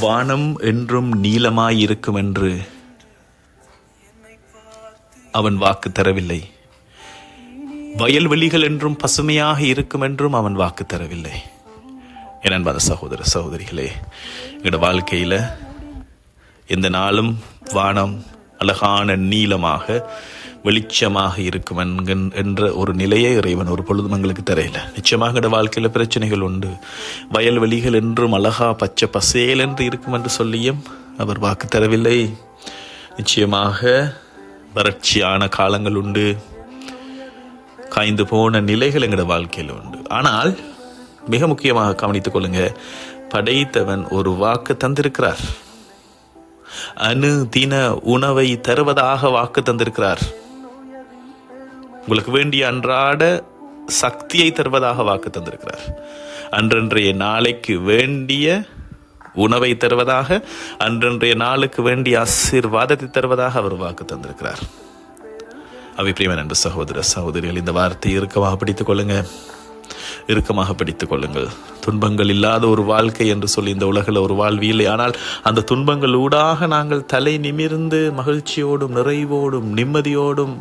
வானம் என்றும் நீளமாயிருக்கும் என்று அவன் வாக்கு தரவில்லை. வயல்வெளிகள் என்றும் பசுமையாக இருக்கும் என்றும் அவன் வாக்கு தரவில்லை. என் அன்பான சகோதர சகோதரிகளே எங்களோட வாழ்க்கையில் எந்த நாளும் வானம் அழகான நீளமாக வெளிச்சமாக இருக்கும் என்ற ஒரு நிலையை இறைவன் ஒரு பொழுதும் எங்களுக்கு தரையில. நிச்சயமாக எங்களோட வாழ்க்கையில் பிரச்சனைகள் உண்டு. வயல்வெளிகள் என்றும் அழகா பச்சை பசேல் என்று இருக்கும் என்று சொல்லியும் அவர் வாக்கு தரவில்லை. நிச்சயமாக வறட்சியான காலங்கள் உண்டு. காய்ந்து போன நிலைகள் எங்களோட வாழ்க்கையில் உண்டு. ஆனால் மிக முக்கியமாக கவனித்துக் கொள்ளுங்க படைத்தவன் ஒரு வாக்கு தந்திருக்கிறார். அணு தின உணவை தருவதாக வாக்கு தந்திருக்கிறார். உங்களுக்கு வேண்டிய அன்றாட சக்தியை தருவதாக வாக்கு தந்திருக்கிறார். அன்றன்றைய நாளைக்கு வேண்டிய உணவை தருவதாக அன்றன்றைய நாளுக்கு வேண்டிய ஆசீர்வாதத்தை தருவதாக அவர் வாக்கு தந்திருக்கிறார். அபிப்பிரியமன் அன்பு சகோதர சகோதரிகள் இந்த வார்த்தையை இறுக்கமாக பிடித்துக் கொள்ளுங்க. இறுக்கமாக பிடித்துக் கொள்ளுங்கள். துன்பங்கள் இல்லாத ஒரு வாழ்க்கை என்று சொல்லி இந்த உலகில் ஒரு வாழ்வு இல்லை. ஆனால் அந்த துன்பங்கள் ஊடாக நாங்கள் தலை நிமிர்ந்து மகிழ்ச்சியோடும் நிறைவோடும் நிம்மதியோடும்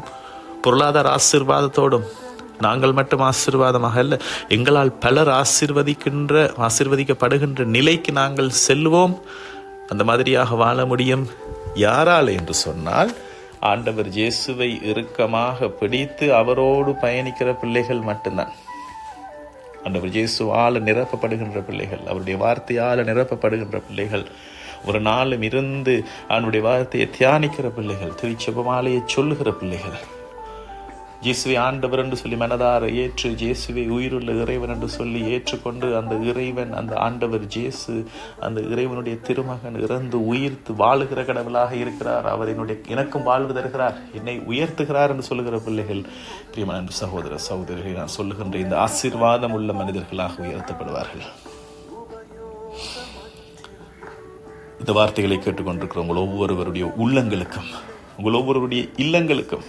பொருளாதார ஆசிர்வாதத்தோடும் நாங்கள் மட்டும் ஆசிர்வாதமாக அல்ல எங்களால் பலர் ஆசிர்வதிக்கின்ற ஆசிர்வதிக்கப்படுகின்ற நிலைக்கு நாங்கள் செல்வோம். அந்த மாதிரியாக வாழ முடியும். யாரால் என்று சொன்னால் ஆண்டவர் இயேசுவை இறுக்கமாக பிடித்து அவரோடு பயணிக்கிற பிள்ளைகள் மட்டும்தான். ஆண்டவர் இயேசுவால் நிரப்பப்படுகின்ற பிள்ளைகள் அவருடைய வார்த்தையால் நிரப்பப்படுகின்ற பிள்ளைகள் ஒரு நாளும் இருந்து அவனுடைய வார்த்தையை தியானிக்கிற பிள்ளைகள் திருச்செபமாலையை சொல்லுகிற பிள்ளைகள் இயேசுவை ஆண்டவர் என்று சொல்லி மனதார ஏற்று இயேசுவை உயிருள்ள இறைவன் என்று சொல்லி ஏற்றுக்கொண்டு அந்த இறைவன் அந்த ஆண்டவர் ஜேசு அந்த இறைவனுடைய திருமகன் இறந்து உயிர்த்து வாழுகிற கடவுளாக இருக்கிறார். அவர் என்னுடைய எனக்கும் வாழ்வு தருகிறார். என்னை உயர்த்துகிறார் என்று சொல்லுகிற பிள்ளைகள் பிரியமான அன்பு சகோதர சகோதரிகளை நான் சொல்லுகின்ற இந்த ஆசீர்வாதம் உள்ள மனிதர்களாக உயர்த்தப்படுவார்கள். இந்த வார்த்தைகளை கேட்டுக்கொண்டிருக்கிற உங்கள் ஒவ்வொருவருடைய உள்ளங்களுக்கும் உங்கள் ஒவ்வொருவருடைய இல்லங்களுக்கும்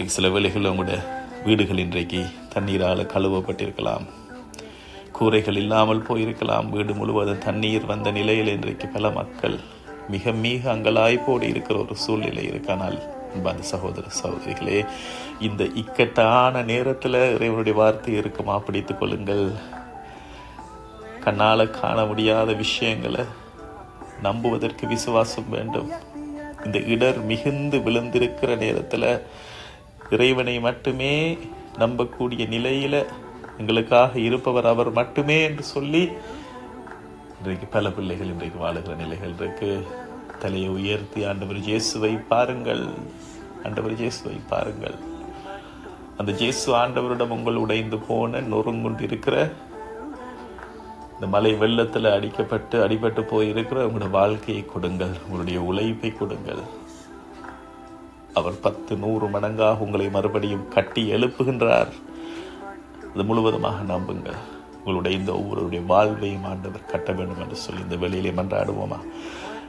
இன்றைக்கு சில வேளைகளில் உங்களுடைய வீடுகள் இன்றைக்கு தண்ணீரால் கழுவப்பட்டிருக்கலாம். கூரைகள் இல்லாமல் போயிருக்கலாம். வீடு முழுவதும் தண்ணீர் வந்த நிலையில் இன்றைக்கு பல மக்கள் மிக மிக அங்கலாய்ப்போடு இருக்கிற ஒரு சூழ்நிலை இருக்கானால் அன்பான சகோதர சகோதரிகளே இந்த இக்கட்டான நேரத்தில் இறைவனுடைய வார்த்தை இருக்குமா? பிடித்து கொள்ளுங்கள். கண்ணால் காண முடியாத விஷயங்களை நம்புவதற்கு விசுவாசம் வேண்டும். இந்த இடர் மிகுந்து விழுந்திருக்கிற நேரத்தில் இறைவனை மட்டுமே நம்பக்கூடிய நிலையில எங்களுக்காக இருப்பவர் அவர் மட்டுமே என்று சொல்லி இன்றைக்கு பல பிள்ளைகள் இன்றைக்கு வாழுகிற நிலைகள் இருக்கு. தலையை உயர்த்தி ஆண்டவர் ஜேசுவை பாருங்கள். ஆண்டவர் ஜேசுவை பாருங்கள். அந்த ஜேசு ஆண்டவரிடம் உங்கள் உடைந்து போன நொறுங்குண்டு இருக்கிற இந்த மலை வெள்ளத்தில் அடிக்கப்பட்டு அடிபட்டு போயிருக்கிற உங்களுடைய வாழ்க்கையை கொடுங்கள். உங்களுடைய உழைப்பை கொடுங்கள். அவர் பத்து நூறு மடங்காக உங்களை மறுபடியும் கட்டி எழுப்புகின்றார். அது முழுவதுமாக நம்புங்கள். உங்களுடைய இந்த ஒவ்வொருடைய வாழ்வையும் ஆண்டவர் கட்ட வேண்டும் என்று சொல்லி இந்த வெளியிலே மன்றாடுவோமா?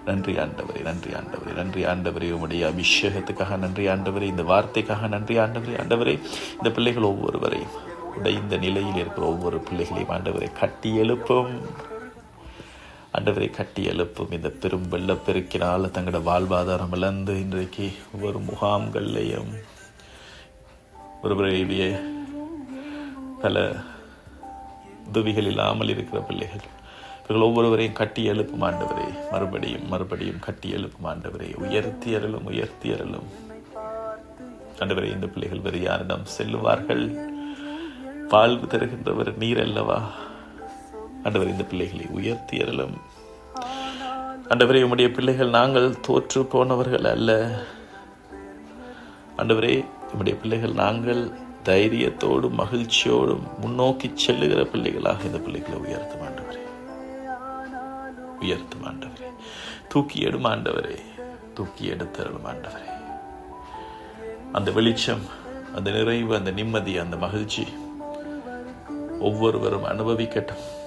நன்றி ஆண்டவரே நன்றி ஆண்டவரே நன்றி ஆண்டவரே. உடைய அபிஷேகத்துக்காக நன்றி ஆண்டவரே. இந்த வார்த்தைக்காக நன்றி ஆண்டவரே ஆண்டவரே. இந்த பிள்ளைகள் ஒவ்வொருவரையும் உடைந்த நிலையில் இருக்கிற ஒவ்வொரு பிள்ளைகளையும் ஆண்டவரை கட்டி எழுப்பும். ஆண்டவரை கட்டி எழுப்பும் இந்த பெரும் வெள்ளப்பெருக்கினால் தங்களோட வாழ்வாதாரம் இழந்து இன்றைக்கு ஒவ்வொரு முகாம்கள்லையும் ஒருவரையுடைய பல உதவிகள் இல்லாமல் இருக்கிற பிள்ளைகள் இவர்கள் ஒவ்வொருவரையும் கட்டி எழுப்பும் ஆண்டவரே. மறுபடியும் மறுபடியும் கட்டி எழுப்பும் ஆண்டவரே. உயர்த்தி அருளும் உயர்த்தி அருளும். ஆண்டவரே இந்த பிள்ளைகள் வேறு யாரிடம் செல்லுவார்கள். வாழ்வு தருகின்றவர் நீர் அல்லவா? ஆண்டவர் இந்த பிள்ளைகளை உயர்த்தி அருளும் ஆண்டவரே உம்முடைய பிள்ளைகள் நாங்கள் தோற்று போனவர்கள் அல்ல. ஆண்டவரே உம்முடைய பிள்ளைகள் நாங்கள் தைரியத்தோடும் மகிழ்ச்சியோடும் முன்னோக்கி செல்லுகிற பிள்ளைகளாக இந்த பிள்ளைகளை உயர்த்தும் ஆண்டவரே. உயர்த்தும் ஆண்டவரே. தூக்கி எடும் ஆண்டவரே. தூக்கி எடுத்தருளும் ஆண்டவரே. அந்த வெளிச்சம் அந்த நிறைவு அந்த நிம்மதி அந்த மகிழ்ச்சி ஒவ்வொருவரும் அனுபவிக்கட்டும்.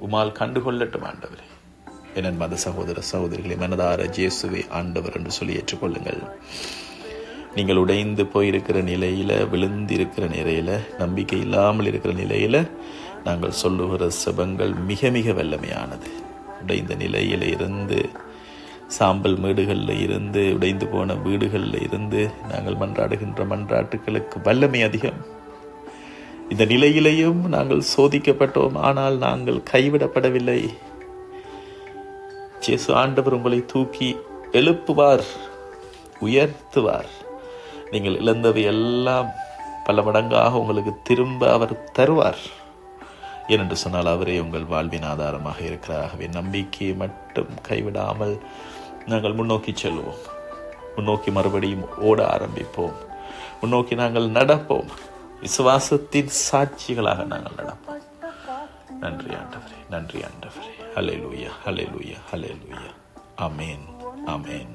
உமால் கண்டுகொள்ளட்டும் ஆண்டவரே. என் மத சகோதர சகோதரிகளை மனதார ஜேசுவை ஆண்டவர் என்று சொல்லி ஏற்றுக்கொள்ளுங்கள். நீங்கள் உடைந்து போயிருக்கிற நிலையில விழுந்து இருக்கிற நிலையில நம்பிக்கை இல்லாமல் இருக்கிற நிலையில நாங்கள் சொல்லுகிற செபங்கள் மிக மிக வல்லமையானது. உடைந்த நிலையில் இருந்து சாம்பல் மேடுகளில் இருந்து உடைந்து போன வீடுகளில் இருந்து நாங்கள் மன்றாடுகின்ற மன்றாட்டுகளுக்கு வல்லமை அதிகம். இந்த நிலையிலேயும் நாங்கள் சோதிக்கப்பட்டோம் ஆனால் நாங்கள் கைவிடப்படவில்லை. ஜேசு ஆண்டவர் உங்களை தூக்கி எழுப்புவார் உயர்த்துவார். நீங்கள் இழந்தவை எல்லாம் பல மடங்காக உங்களுக்கு திரும்ப அவர் தருவார். ஏனென்று சொன்னால் அவரே உங்கள் வாழ்வின் ஆதாரமாக இருக்கிறாகவே ஆகவே நம்பிக்கையை மட்டும் கைவிடாமல் நாங்கள் முன்னோக்கி செல்வோம். முன்னோக்கி மறுபடியும் ஓட ஆரம்பிப்போம். முன்னோக்கி நாங்கள் நடப்போம். விசுவாசத்தின் சாட்சிகளாக நாங்கள் நடப்போம். நன்றி ஆண்டவரே நன்றி ஆண்டவரே. ஹலே லூயா ஹலே லூயா ஹலே லூயா அமேன் அமேன்